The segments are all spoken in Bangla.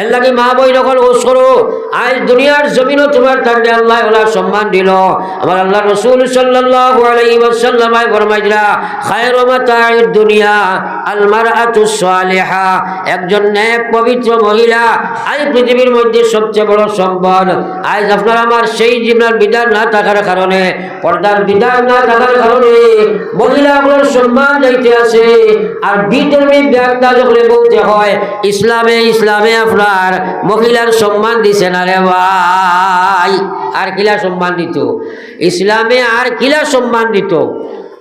এর মা বই নকল ওস করো আজ দুনিয়ার জমিনও তোমার থাকবে আল্লাহ ওলা সম্মান দিল। আমার আল্লাহ রসুল ওয়াসাল্লাম আই ফরমাইলা খায়রু মাতাঈদ দুনিয়া, আল মারআতু সালিহা একজন নেক পবিত্র মহিলা, আজ পৃথিবীর মধ্যে সবচেয়ে বড় সম্পদ। আজ আপনার আমার সেই জীবনের বিধান না থাকার কারণে, পর্দার বিধান না থাকার কারণে মহিলা আপনার সম্মান যাইতে আছে আর বিধর্মী ব্যাগদা যখন বলতে হয়, ইসলামে ইসলামে আপনার মহিলার সম্মান দিছে না রে ভাই? আর কিলা সম্মান দিত? ইসলামে আর কিলা সম্মান দিত?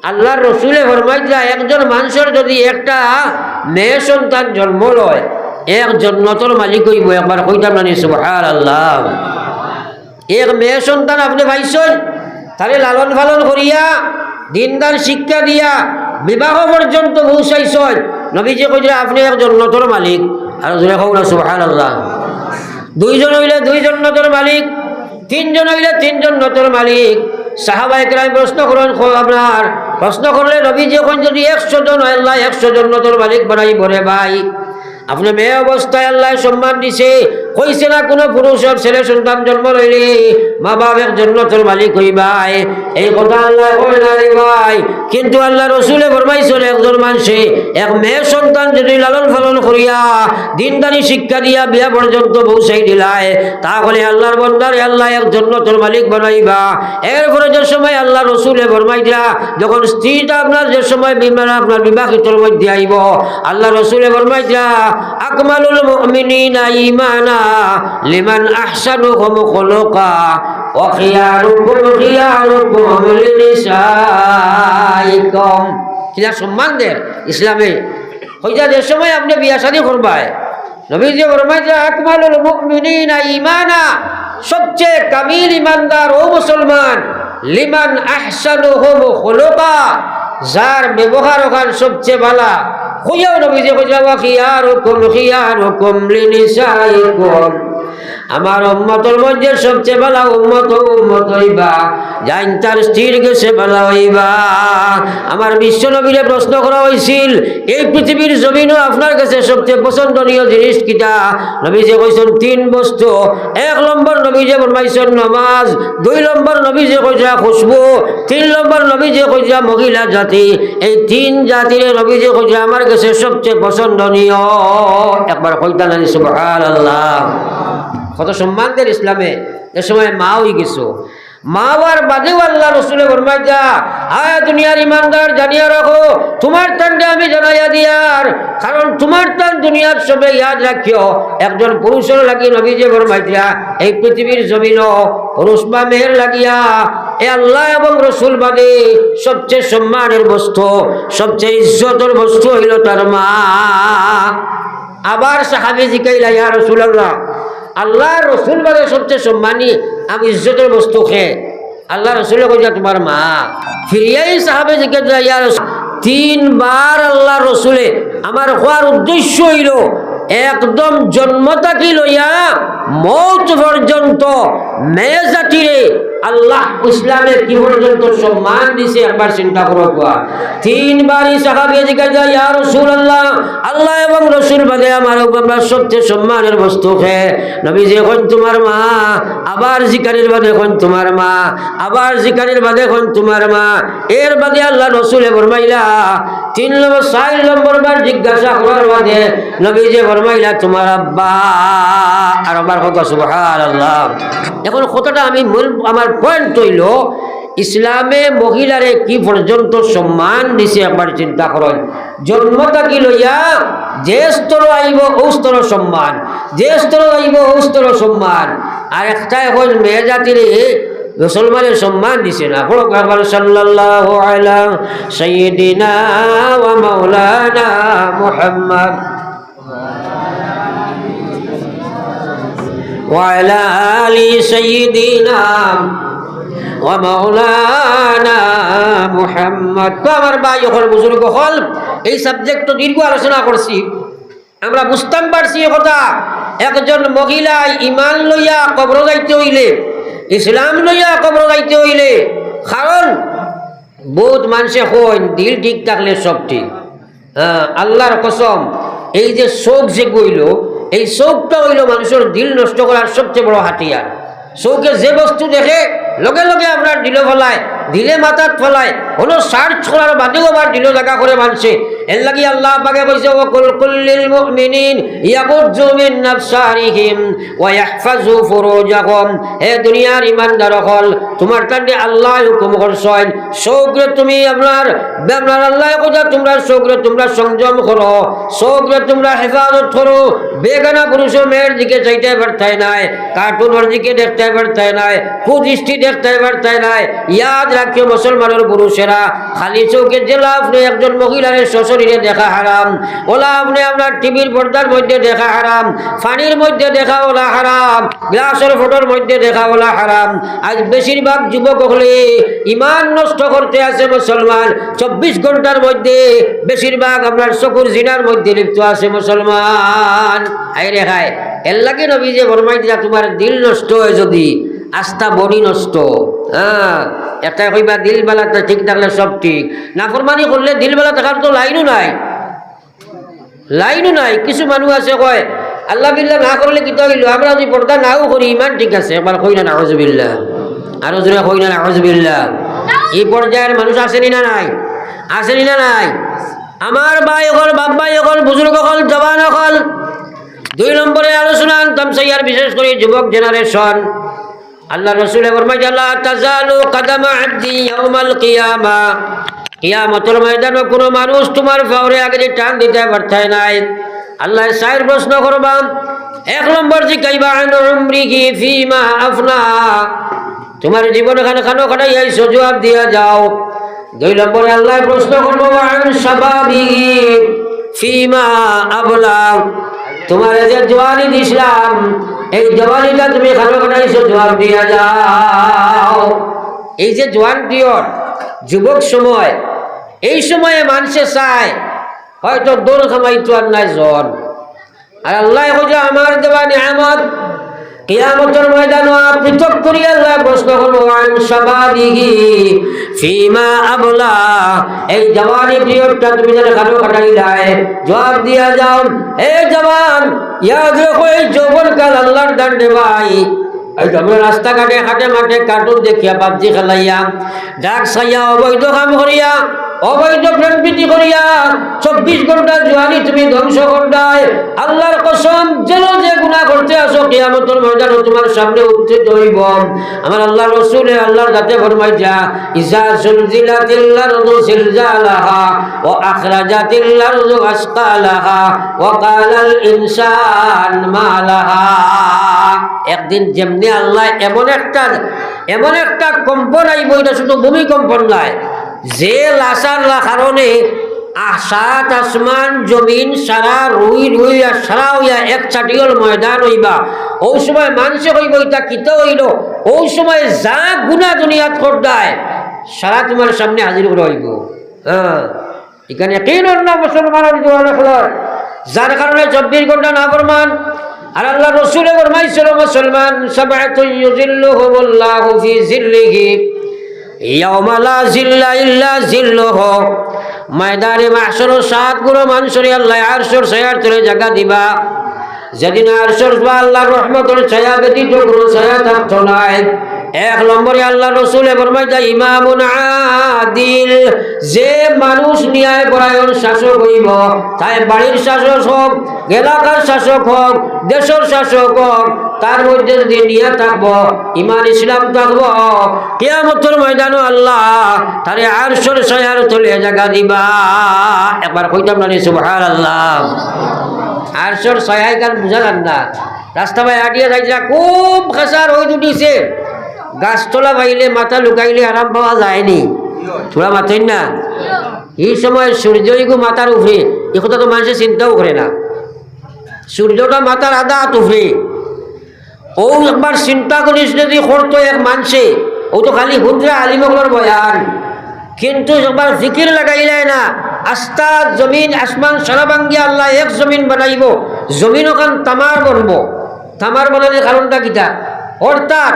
আল্লাহর রসুলে ফরমাইলা একজন মানুষের যদি একটা মেয়ে সন্তান জন্ম লয় এক জন্নতর মালিক হইব, একবার কইতাম না সুবহান আল্লাহ এক মেয়ে সন্তান আপনি পাইছেন তারে লালন পালন করিয়া, দিনদার শিক্ষা দিয়া, বিবাহ পর্যন্ত পৌঁছাইছেন নবীজি কইলে আপনি এক জন্নতর মালিক। আর কৌ আল্লাহ দুইজন হইলে দুইজন নতর মালিক, তিনজন হইলে তিনজন নতর মালিক। সাহাবা একরাম প্রশ্ন করেন আপনার, প্রশ্ন করলে রবি যখন যদি একশো জন আল্লাহ একশো জন নতর মালিক বানাই বলে ভাই। আপনি মেয়ে অবস্থায় আল্লাহ সম্মান দিছে। কইছে না কোনো পুরুষের ছেলে সন্তান জন্ম লইলে? মা বাপ এক জন্নতর মালিক হইবাই এই কথা আল্লাহ কয় না রে ভাই। কিন্তু আল্লাহ রসুলে ফরমাইছিল একজন মানুষে, এক মেয়ে সন্তান যদি লালন পালন করিয়া, দিনদারি শিক্ষা দিয়া বিয়া পর্যন্ত পৌঁছাই দিলায়, তাহলে আল্লাহর বন্দারে আল্লাহ এক জন্নতর মালিক বানাইবা। এরপরে যে সময় আল্লাহ রসুলে ফরমাই দিয়া যখন স্ত্রীটা আপনার যে সময় বিমান আপনার বিবাহিতর মধ্যে আইব, আল্লাহ রসুলে ফরমাই দিয়া আকমালুল মুমিনিনা ঈমানা লিমান আহসানুহুম খুলুকা ওয়া খিয়ারুকুম খিয়ারুকুম লিনিসাইকুম। কিলা সম্মান দেন ইসলামে। হইয়া যে সময় আপনি বিয়া শাদী করবাই নবীজি ফরমাই দিয়া আকমালুল মুমিনিনা ঈমানা, সবচেয়ে কামিল ইমানদার ও মুসলমান, লিমান আহসানুহুম খুলুকা, যার ব্যবহার ওখান সবচেয়ে ভালা খুঁজেও নবীজি খুঁজা খিয়ারুকুম খিয়ারুকুম লিনিসাইকুম। আমার উম্মতর মধ্যে সবচেয়ে ভালো উম্মত উম্মত হইবা। জান তার স্থির গেছে ভালো হইবা। আমার বিশ্ব নবীরে প্রশ্ন করা হয়েছিল এই পৃথিবীর জমিনও আপনার কাছে সবচেয়ে পছন্দনীয় জিনিস কিটা? নবীজে কইছেন, তিন বস্তু। এক নম্বর নবীজে ফরমাইছেন, নমাজ। দুই নম্বর নবীজে কইছা, খুশবু। তিন নম্বর নবীজে কইছা, মহিলা জাতি। এই তিন জাতির নবীজে কইছা, আমার কাছে সবচেয়ে পছন্দনীয়। একবার কইতা নানি সুবহানাল্লাহ। কত সম্মান দেন ইসলামে? এ সময় মা হয়ে গেছো। মা আর বাদেও আল্লাহ রসুলে ফরমাই যা আয় দুনিয়ার ইমানদার, জানিয়া রাখো, তোমার টানটা আমি জানাইয়া দিয়ার কারণ তোমার টান দুনিয়ার সবে ইয়াদ রাখিও। একজন পুরুষের লাগি নবী যে ফরমাই দিয়া এই পৃথিবীর জমিন পুরুষ বা মেয়ের লাগিয়া, এ আল্লাহ এবং রসুল বাদে সবচেয়ে সম্মানের বস্তু, সবচেয়ে ইজ্জতের বস্তু হইল তার মা। আবার সাহাবি জিকাইলা, ইয়া রসুল আল্লাহ আল্লাহ রসুল বাদে সবচেয়ে সম্মানী, আমি ইজ্জতের বস্তু খে আল্লাহ রসুল কইয়া তোমার মা, ফিরিয়াই সাহাবে জিজ্ঞেস ইয়া তিনবার আল্লাহ রসুলে আমার হওয়ার উদ্দেশ্য হইল একদম জন্ম থাকি লইয়া মৌত পর্যন্ত মেয়ে জাতিরে আল্লাহ ইসলামে কি পর্যন্ত সম্মান দিছে একবার চিন্তা করো কোয়া তিনবারই সাহাবিয়ে জিজ্ঞাসা ইয়া রসুল আল্লাহ আল্লাহ এবং রসুল বাদে আমার আমরা সবচেয়ে সম্মানের বস্তু খে নবীজি, এখন তোমার মা, আবার জিকারির বাদে এখন তোমার মা, আবার জিকারির বাদে এখন তোমার মা। এর বাদে আল্লাহ রসুলে ফরমাইলা, তিন নম্বর, চার নম্বর বার জিজ্ঞাসা করার বাদে নবীজি ফরমাইলা, তোমার আব্বা আর আমার এখন কতটা আমি আমার পয়েন্ট হইল, ইসলামে মহিলারে কি পর্যন্ত সম্মান দিছে একবার চিন্তা করেন। জন্ম থাকি লইয়া যে স্তর আইব ও স্তর সম্মান। যে স্তর আইব ও স্তর সম্মান। আর একটা এখন মেয়ে জাতির মুসলমানের সম্মান দিছে না। বড় কাবার সাল্লাল্লাহু আলা সাইয়্যিদিনা ওয়া মাওলানা মুহাম্মদ। وعلى آل سيدنا ومولانا محمد তো আমার ভাই হল বুজুর্গ হল এই সাবজেক্ট দীর্ঘ আলোচনা করছি আমরা বুঝতাম পারছি এ কথা একজন মহিলা ইমান লইয়া কবর যাইতে হইলে ইসলাম লইয়া কবর যাইতে হইলে কারণ বহুত মানুষে হন দিল ঠিক থাকলে সব ঠিক হ্যাঁ আল্লাহর কসম এই যে শোক যে গইল এই চৌকটা হইল মানুষের দিল নষ্ট করার সবচেয়ে বড় হাতিয়ার। চৌকে যে বস্তু দেখে, লগে লগে আপনার দিল ফলায়, দিলে মাথাত ফলায় হলো সার্চ করার বাদেও আবার দিল জায়গা করে মানছে। এর লাগি আল্লাহ পাকে কইছে ও কুল কুল্লিল মুমিনিন ইয়াকুজ্জু মিন নাফসারিহিম ওয়া ইয়াহফাজু ফুরুজাহুম হে দুনিয়ার ইমানদার হল তোমার কাছে আল্লাহ হুকুম করছেন। সৌগ্রে তুমি আপনার আপনার আল্লাহ কথা তোমরা সৌগ্রে তোমরা সংযম করো সৌগ্রে তোমরা হেফাজত করো। বেগানা পুরুষ ও মেয়ের দিকে চাইতে পারতাই নাই, কার্টুনের দিকে দেখতে পারতাই নাই, কুদৃষ্টি দেখতে পারতাই নাই। ইয়াদ রাখিও মুসলমানের পুরুষেরা, খালি চৌকে জেলা আপনি একজন মহিলার শ্বশুরিরে দেখা হারাম, ওলা আপনি আপনার টিভির পর্দার মধ্যে দেখা হারাম পানির মধ্যে দেখা ওলা হারাম, গ্লাসের ফটোর মধ্যে দেখা ওলা হারাম। আজ বেশিরভাগ যুবক হলে ইমান নষ্ট করতে আছে মুসলমান, চব্বিশ ঘণ্টার মধ্যে বেশিরভাগ আপনার চকুর জিনার মধ্যে লিপ্ত আছে মুসলমান। আই রে খায় এর লাগে নবী যে ফরমাই দিয়া তোমার দিল নষ্ট হয় যদি, আস্থা বডি নষ্ট। হ্যাঁ এটা কইবা দিল বেলাটা ঠিক থাকলে সব ঠিক। নাফরমানি করলে দিল বেলা থাকার তো লাইনও নাই। লাইনও নাই, কিছু মানুষ আছে কয়, আল্লাহ বিল্লাহ না করলে কিতা হইল আমরা যদি পর্দা নাও করি, ইমান ঠিক আছে, একবার কই না নাহজবিল্লা আরও জোরে কই না নাহজবিল্লা এই পর্যায়ের মানুষ আসেনি না নাই? আসেনি না নাই? আমার ভাই অকল, বাপ ভাই অকল, বুজুর্গ অকল, জবান অকল দুই নম্বরে আলোচনা আনতাম সাইয়ার বিশেষ করে যুবক জেনারেশন আল্লাহ রসুলের ফরমাই আল্লাহ তাজালু কাদামা আব্দি ইয়াউমাল কিয়ামা। কিয়ামতের ময়দানে কোনো মানুষ তোমার ফাওরে আগে টান দিতে পারতায় নাই। আল্লাহ সাইর প্রশ্ন করবাম এক নম্বর জিজ্ঞাইবা আন ফিমা আফনা। তোমার জীবন খানে খানো খানাই আইসো জবাব দিয়া যাও। দুই নম্বরে আল্লাহ প্রশ্ন করব আন ফিমা আবলা। তোমার যে জোয়ারি দিছিলাম, এই জোয়ারিটা তুমি খারাপ খানাইছো জোয়ার দিয়া যাও। এই যে জোয়ান পিয়র, যুবক সময়, এই সময়ে মানুষে চায়, হয়তো দোল খামাইতো আর নাই জন আর আল্লাহ আমার দেওয়া নিয়ামত কিয়ামতের ময়দান পৃথক করিয়া আল্লাহ প্রশ্ন করব, আন শাবাবিহি ফিমা আবলা। এই জওয়ানি পিরিয়ডটা তুমি যেন কাটো কাটাইলাই জবাব দিয়া যাও। এ জওয়ান ইয়াদ রাখো, এই যৌবনকাল আল্লাহর দান্ডে ভাই। রাস্তাঘাটে, হাটে মাঠে, কার্টুন দেখিয়া, পাবজি খেলাইয়া, ডাক সাইয়া অবৈধ কাম করিয়া অবৈধ প্রেম প্রীতি করিয়া চব্বিশ ঘণ্টা জোয়ানি তুমি ধ্বংস করতায় আল্লাহর কসম, যেন যে গুণা করতে আসো, কিয়ামতের ময়দান তোমার সামনে উত্থিত হইব। আমার আল্লাহ রসুলে আল্লাহর যাতে ফরমাইছা ইসা সুলজিলাতিল আরদু সিলজালাহা ওয়া আখরাজাতিল আরদু আসকালাহা ওয়া কালাল ইনসান মা লাহা একদিন যেমনি আল্লাহ এমন একটা এমন একটা কম্পন আইব, এটা শুধু ভূমিকম্পন নয় যে লাসার কারণে আসাত আসমান জমিন সারা রুই রুই আর সারা হইয়া এক চাটিয়ল ময়দান হইবা। ওই সময় মানুষে হইব এটা কিতে হইল? ওই সময় যা গুণা দুনিয়াত করদায় সারা তোমার সামনে হাজির করে হইব। হ্যাঁ এখানে কেন না মুসলমানের যার কারণে চব্বিশ ঘণ্টা না ফরমান। আর আল্লাহ রসুলে ফরমাইছিল, মুসলমান সাবাতুন ইউজিল্লুহুমুল্লাহু ফি জিল্লিহি ইয়াউমা লা জিল্লা ইল্লা জিল্লুহু। ময়দানে মাহশর সাতগুলো মানুষের আল্লাহ আরশের ছায়ার তলে জায়গা দিবা। যেদিন আরশের বা আল্লাহর রহমতের ছায়া ব্যতীত কোনো ছায়া থাকতো নাই। এক নম্বরে আল্লাহ রসুল ফরমাইতা আদিল, যে মানুষ ন্যায় পরায়ণ শাসক হইব, তাই বাড়ির শাসক হোক, এলাকার শাসক হোক, দেশের শাসক হোক, তার মধ্যে যদি নিয়ে থাকব, ইমান, ইসলাম থাকব, কেয়ামতের ময়দানও আল্লাহ তারে আরশোর সয়ার তলে জায়গা দিবা। একবার কইতাম না সুবহান আল্লাহ আরশোর সয়াই কার বুঝা না। রাস্তা ভাই আটিয়া যাইছিলা খুব খাসার হয়ে উঠিছে গাছতলা বাইলে মাথা লুকাইলে আরাম পাওয়া যায়নি। থোড়া মাথেন না। এই সময় সূর্যইগু মাথার উপরে এ কথা তো মানুষের চিন্তাও করে না। সূর্যটা মাথার আধা হাত উপরে ও একবার চিন্তা করিস যদি করতো এক মানছে ও তো খালি হুদ্রা আলিমগর বয়ান। কিন্তু একবার ফিকির লাগাইলে না আস্তা জমিন, আসমান সারা আল্লাহ এক জমিন বানাইব। জমিন ওখান তামার বনব। তামার বানানোর কারণটা কিটা? অর্থাৎ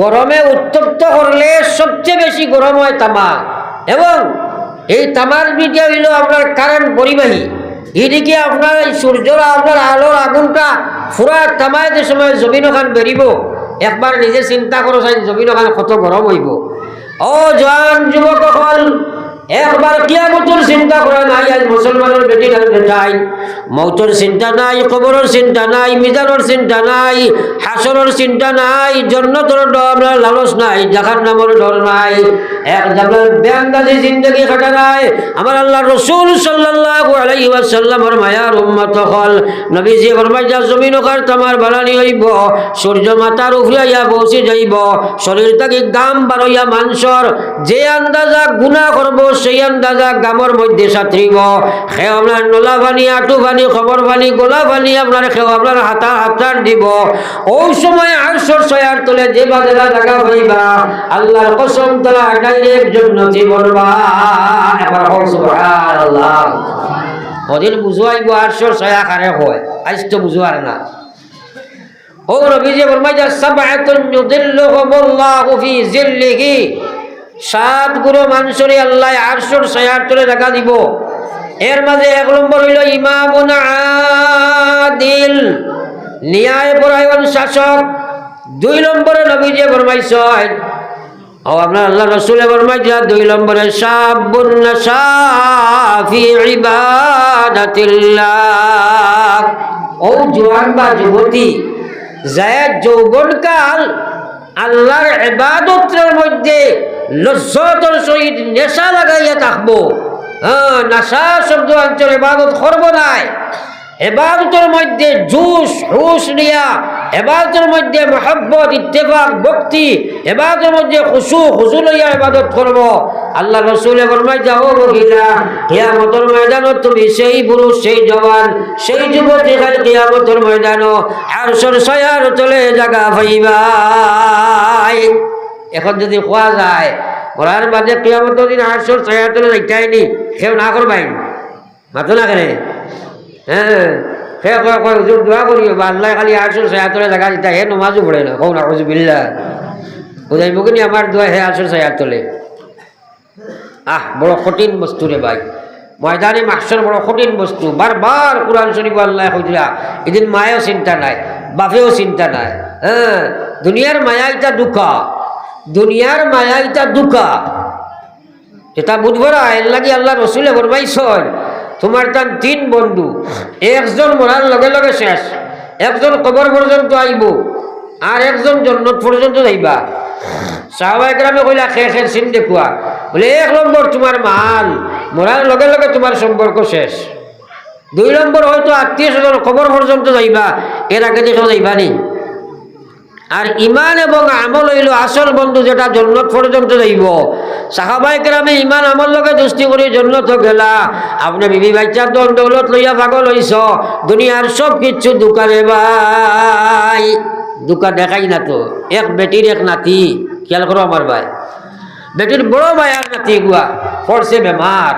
গরমে উত্তপ্ত করলে সবচেয়ে বেশি গরম হয় তামা এবং এই তামার বিটা হইল আপনার কারেন্ট পরিবাহী। এদিকে আপনার এই সূর্যর আপনার আলোর আগুনটা পুরা যে সময় জমিন ওখান বেরিব, একবার নিজে চিন্তা করো চাই জমিন ওখান কত গরম হইব। অ জয়ান যুবক সকল একবার কিয়ামতর চিন্তা করা নাই, আজ মুসলমানের বেটি বেটাই। মৌতর চিন্তা নাই, কবরের চিন্তা নাই, মিজানের চিন্তা নাই, হাসরের চিন্তা নাই, জন্নতর ডর লালস নাই, জাহান নামর ডর নাই। এক জামার ব্যাংগাজি জিন্দগি কাটা নাই আমার আল্লাহ রসুল সাল্লাল্লাহু আলাইহি ওয়াসাল্লামের মায়ার উম্মত হল। নবীজি ফরমাই যা জমিন ওখার তোমার বানানি হইব, সূর্য মাতার উপরে আইয়া পৌঁছে যাইব, শরীর থেকে গাম বারইয়া মাংসর যে আন্দাজা গুণা করব সেই আন্দাজা গামর মধ্যে সাঁতরিব। সে আপনার নোলা পানি আঁটু পানি খবর পানি গোলা পানি আপনার খেও আপনার হাতা হাতার দিব। ওই সময় আটশোর ছয়ার তোলে যে বাজারা জায়গা হইবা, আল্লাহর কসম তারা ডাইরেক্ট জন্য এবার হোক সুবহানাল্লাহ। ওদিন বুঝুয়াইব আটশোর ছয়া কারে হয়, আজ তো বুঝুয়ার না। ও নবীজি ফরমাই যা সাবআতুন ইউদিল্লুহুমুল্লাহু ফি জিল্লিহি। সাত গুরু মানুষরে আল্লাহ আটশোর ছয়ার তোলে দেখা দিব। এর মাঝে এক নম্বর হইল ইমামুন আদিল। ন্যায় পরায়ণ শাসক। দুই নম্বরে নবীজি ফরমাইছেন, ও আপনার আল্লাহ রসুলে ফরমাইছিলা দুই নম্বরে সাবুন সাফি ইবাদাতিল্লাহ। ও জোয়ান বা যুবতী যায় যৌবনকাল আল্লাহর ইবাদতের মধ্যে লজ্জতর সহিত নেশা লাগাইয়া থাকব। হ্যাঁ নাশা শব্দ অঞ্চল ইবাদত করব নাই। এবাদতের মধ্যে জুস হুস নিয়া, এবাদতের মধ্যে মহব্বত, ইত্তেফাক, ভক্তি, এবাদতের মধ্যে খুশু খুশু লইয়া এবাদত করব। আল্লাহ রসুলে ফরমাই যাও মহিলা, কিয়ামতের ময়দানত তুমি সেই পুরুষ, সেই জওয়ান, সেই যুবতী খালি কিয়ামতের ময়দান আর সর সয়ার তলে জাগা ভাইবাই এখন যদি খোয়া যায় করার বাদে কিয়ামতের দিন আটশোর সয়ার তলে যাইতাইনি কেউ না করবাই মাথো না কেন? হ্যাঁ সে কয় কয় হুজুর দোয়া করি আল্লাহ খালি আটশো ছায়াতলে জায়গা দিতা, হে নমাজও পড়ে না কৌ না বিল্লা বুঝাইব কিনি আমার দোয়া হে আটশো ছায়াতলে। আহ, বড় কঠিন বস্তু রে ভাই। ময়দানে মাকসর বড় কঠিন বস্তু। বারবার কোরআন শরীফ আল্লাহ কইছিলা এদিন মায়েও চিন্তা নাই, বাপেও চিন্তা নাই হ্যাঁ দুনিয়ার মায়া ইটা দুঃখা। দুনিয়ার মায়া এটা দুঃখা এটা বুঝব না, এর লাগি আল্লাহ রসুলে ফরমাইছন তোমার তার তিন বন্ধু, একজন মরার লগে লগে শেষ, একজন কবর পর্যন্ত আইব, আর একজন জন্নত পর্যন্ত যাইবা। সাহবাই গ্রামে কইলা, খে খের চিন দেখুয়া। বলে, এক নম্বর তোমার মাল, মরার লগে লগে তোমার সম্পর্ক শেষ। দুই নম্বর হয়তো আত্মীয় স্বজন খবর পর্যন্ত যাইবা, এর আগে দেখো যাইবা নি। আর ইমান এবং আমল হইল আসল বন্ধু যেটা জন্নত পর্যন্ত যাইব। সাহাবাই গ্রামে ইমান আমল লগে দুষ্টি করে জন্নত গেলা। আপনি বিবি বাচ্চার দল দৌলত লইয়া পাগল হইছ। দুনিয়ার সব কিছু দোকানে ভাই। দোকান দেখাই না তো। এক বেটির এক নাতি। খেয়াল করো আমার ভাই। বেটির বড় ভাই আর নাতি গুয়া। পড়ছে বেমার।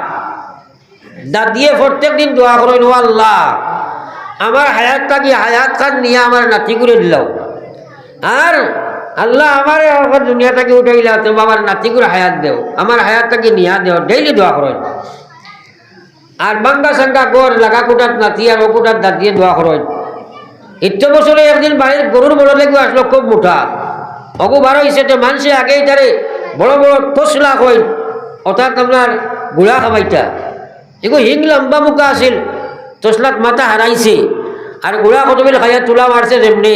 দাদিয়ে প্রত্যেক দিন দোয়া করো আল্লাহ, আমার হায়াত থাকি হায়াত খান নিয়ে আমার নাতি করে দিলাম আর আল্লাহ আমার দুনিয়াটাকে উঠাইলা তো আমার নাতি করে হায়াত দেও, আমার হায়াতটাকে নিয়া দেও ডেইলি দোয়া করেন আর বাঙ্গা সাঙ্গা গড় লাগা কুটাত, নাতি আর ও কুটাত দাঁতিয়ে দোয়া করেন ইত্য বছরে একদিন বাড়ির গরুর বড় লেগে আসলো খুব মোটা। অগু বারো হিসেবে মানুষে আগেই তারে বড় বড় তসলা কইন অর্থাৎ আপনার গুড়া খাবাইটা এগো হিং লম্বা মুখা আছিল তসলাত মাথা হারাইছে, আর গুড়া কতবিল খাইয়া তুলা মারছে যেমনি।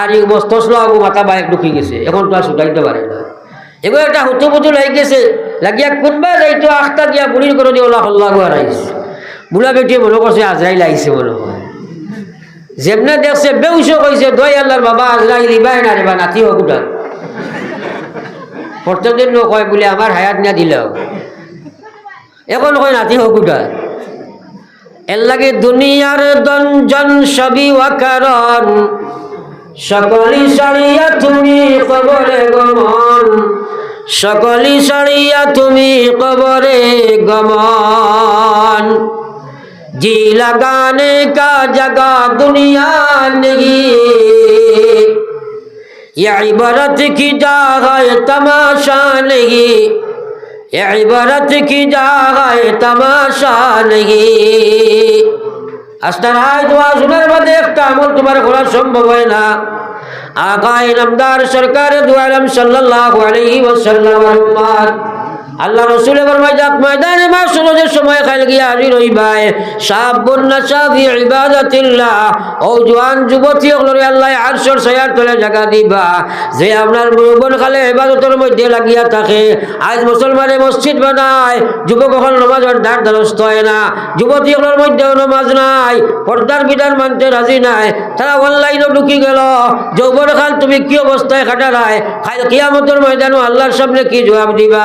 আর এই তসলা আগু মাথা বাইক ঢুকি গেছে। এখন তো আর ছুটাইতে পারে না। এগুলো একটা হুতু পুতু লাগি গেছে। লাগিয়া কোনবা যাইতো, আখটা দিয়া বুড়ির করে দিয়ে ওলা হল্লা গো হারাইছে। বুড়া বেটিয়ে মনে করছে আজরাইল আইছে মনে হয়। যেমনে দেখছে বেউসো কইছে দই আল্লাহর বাবা আজরাইল ইবাই না রে বা, নাতি হোক উঠান প্রত্যেকদিন কয় বলে আমার হায়াত না দিলেও এখন কয়, নাতি হোক উঠান এর লাগে দুনিয়ার দঞ্জন সবই ওয়াকারণ সকলি সারিয়া তুমি কবরে গমন সকলি সারিয়া তুমি কবরে গমন जी लगाने का जगह दुनिया नहीं ये इबरत की जगह तमाशा नहीं ये इबरत की जगह तमाशा नहीं আস্তার হাই দোয়া শোনার বাদে একটা আমল তোমার করা সম্ভব হয় না। আকাই নামদার সরকার দুয়ালাম সাল্লাল্লাহু আলাইহি ওয়াসাল্লাম আল্লাহ ফরমাইজাত ময়দানে মা সুরজের সময় খাইল গিয়া হাজির হইবাই সাবুন নাসা ফি ইবাদাতিল্লাহ, ও জওয়ান যুবতী ওগুলোরে আল্লাহ আরশর সয়ার তলে জায়গা দিবা। যে আপনার যৌবন খালে ইবাদতের মধ্যে লাগিয়া থাকে, আজ মুসলমানে মসজিদ বানায়, যুবক এখন নমাজের দ্বার দ্বারস্থ হয় না। যুবতী ওগুলোর মধ্যেও নমাজ নাই, পর্দার বিধান মানতে রাজি নাই, তারা অনলাইনে ঢুকি গেল। যৌবন খাল তুমি কি অবস্থায় কাটারায় খাই কিয়ামতের ময়দানও আল্লাহর সামনে কি জবাব দিবা?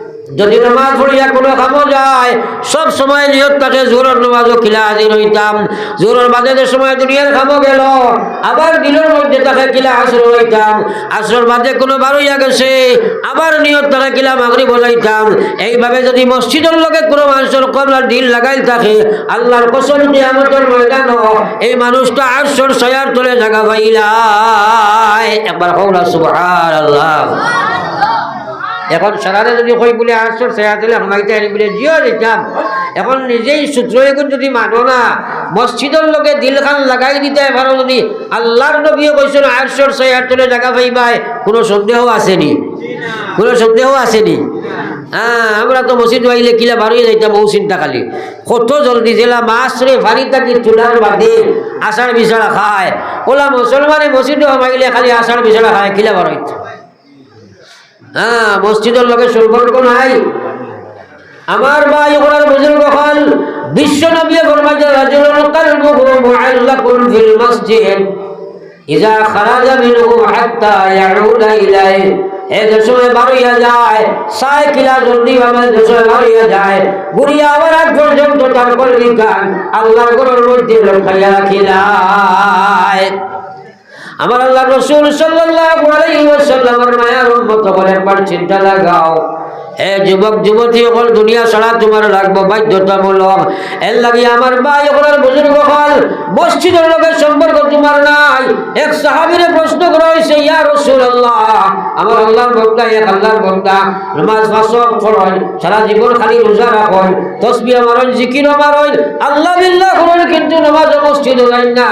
যদি নামাজ পড়িয়া কোনো কামো যায়, সব সময় নিয়ত থাকে জোরের নামাজও কিলা হাজির হইতাম। জোরের বাজের সময় দুনিয়ার খামো গেল, আবার দিনের মধ্যে তাকে কিলা আসর হইতাম। আসর বাদে কোনো বারোইয়া গেছে, আবার নিয়ত তাকে কিলা মাগরি বজাইতাম এইভাবে যদি মসজিদের লগে কোনো মানুষের কমলার দিল লাগাই থাকে, আল্লাহর কসম নিয়ামতের ময়দান এই মানুষটা আসর সয়ার তোলে জাগা পাইলাই একবার কৌলা সুবহান আল্লাহ এখন সারারে যদি কই বলে আসর সেয়া দিলে আমাকে আনি বলে জিও দিতাম এখন নিজেই সূত্র এখন যদি মানো না, মসজিদের লগে দিল খান লাগাই দিতে পারো যদি। আল্লাহর নবীও কইছেন আটশোর ছয় আটটলে জায়গা পাইবাই, কোনো সন্দেহ আসেনি। কোনো সন্দেহ আসেনি। হ্যাঁ আমরা তো মসজিদ আইলে কিলা বারোই যাইতাম বহু চিন্তা খালি। কত জলদি জেলা মাছ রে ভারী থাকি চুলার বাদে আষাঢ় বিছাড়া খায়। ওলা মুসলমানে মসজিদে মাইলে খালি আষাঢ় বিছাড়া খায়, কিলা বারোইতে। হ্যাঁ মসজিদের লোকের সম্পর্ক নাই। আমার ভাই ওনার বুজুর্গ হল বিশ্ব নবী ফরমাইছে, রাজুলুন কলবুহু মুআল্লাকুন ফিল মসজিদ, ইজা খারাজা মিনহু হাত্তা ইয়াউদা ইলাইহি। এ দেশে বাড়িয়া যায়, সাইকেলা জলদি ভাবে দেশে বাড়িয়া যায়। বুড়িয়া আবার আগ পর্যন্ত তার কলবি কান আল্লাহর রাখিলায় আমার আল্লাহ রসুল সাল্লাল্লাহু আলাইহি ওয়াসাল্লামের মায়ার উম্মত করে একবার চিন্তা লাগাও। হে যুবক, যুবতী সকল দুনিয়া ছাড়া তোমার লাগবো বাধ্যতামূলক। এর লাগি আমার ভাই সকলের বুজুর্গ হল মসজিদের লোকের সম্পর্ক তোমার নাই। এক সাহাবীরে প্রশ্ন করা হয়েছে ইয়া রাসূলুল্লাহ, আমার আল্লাহর বন্দা এক আল্লাহর বন্দা নামাজ পাঁচ পড়েন, সারা জীবন খালি রোজা রাখেন, তসবিহ মারেন, জিকির মারেন, আল্লাহ বিল্লাহ করেন, কিন্তু নামাজ মসজিদ যাই না।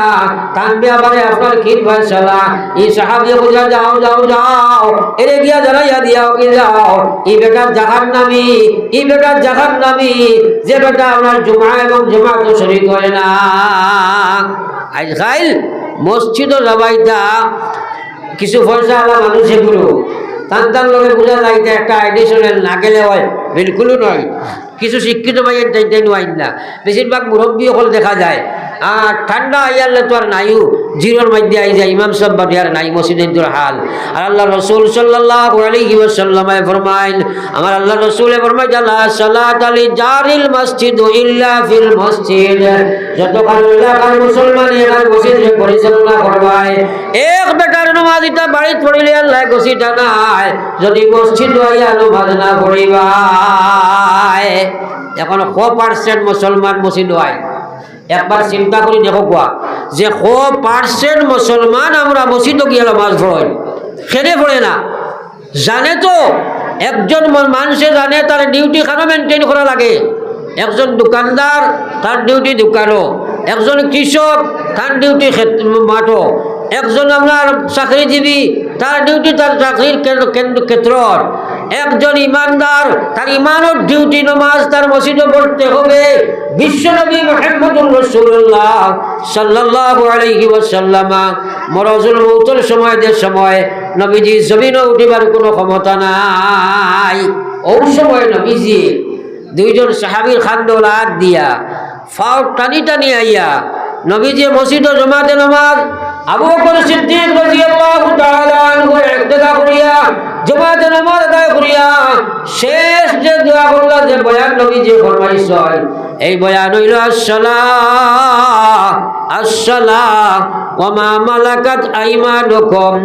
কানবে আবারে আপনার কি ফয়সালা এই সাহাবী বুঝা যাও যাও যাও, এরে গিয়া জানাইয়া দিয়াও কি যাও, এই বেটা জাহান নামি এই বেটা জাহান নামি যে বেটা আপনার জুমা এবং জমা তো শরীর করে না। আজ খাইল মসজিদ যাবাইতা কিছু পয়সা আলা মানুষ এগুলো। তান তান লগে বোঝা যাইতে একটা এডিশনাল না গেলে হয়, বিলকুলও নয়। কিছু শিক্ষিত ভাইয়ের চাইতে নোয়াইন না। বেশিরভাগ মুরব্বী সকল দেখা যায়। আর ঠান্ডা আইয়ালে তো আর নাইও, জিরোর মধ্যে আই যায়, ইমাম সব বাদে আর নাই, মসজিদের হাল। আর আল্লাহ রসুল সাল্লাল্লাহু আলাইহি ওয়াসাল্লামে ফরমাইল, আমার আল্লাহ রসুলে ফরমাই জালা সালাত আলি জারিল মসজিদ ইল্লা ফিল মসজিদ। যত কাল এলাকার মুসলমান এলাকার মসজিদ পরিচালনা করবায়, এক বেটার নামাজ ইটা বাড়িত পড়িলে আল্লাহ গছিটা নাই। যদি মসজিদ আইয়া নামাজ না পড়িবায়, এখন ক পার্সেন্ট মুসলমান মসজিদ হয় একবার চিন্তা করে দেখো কোয়া যে ক পার্সেন্ট মুসলমান আমরা মসজিদে গিয়ে নামাজ পড়েন খেলে পড়ে না। জানে তো, একজন মানুষে জানে তার ডিউটি কেন মেনটেন করা লাগে। একজন দোকানদার, তার ডিউটি দোকানও একজন কৃষক, তার ডিউটি মাঠও একজন আপনার চাকরিজীবী তার ডিউটি তার চাকরির কেন্দ্র ক্ষেত্রত একজন ইমানদার, তার ইমানের ডিউটি নমাজ তার মসজিদে পড়তে হবে। বিশ্বনবী মোহাম্মদুর রসুল্লাহ সাল্লাল্লাহু আলাইহি ওয়াসাল্লামা মরজুল মৌতের সময় যে সময় নবীজি জমিনে উঠিবার কোনো ক্ষমতা নাই। ওই সময় নবীজি দুইজন সাহাবীর খান্দল হাত দিয়া ফাও টানি টানি আইয়া নবীজি মসজিদ ও জমাতে নমাজ আবু বকর সিদ্দিক রাদিয়াল্লাহু তাআলা আনহু ইক্তেদা করিয়া, জমাতে নামাজ আদায় করিয়া, শেষ যে দোয়া করলা, যে বয়ান নবী যে ফরমাইছেন, এই বয়ান হইল আসসালা আসসালা ওমা মালাকাত আইমানুকুম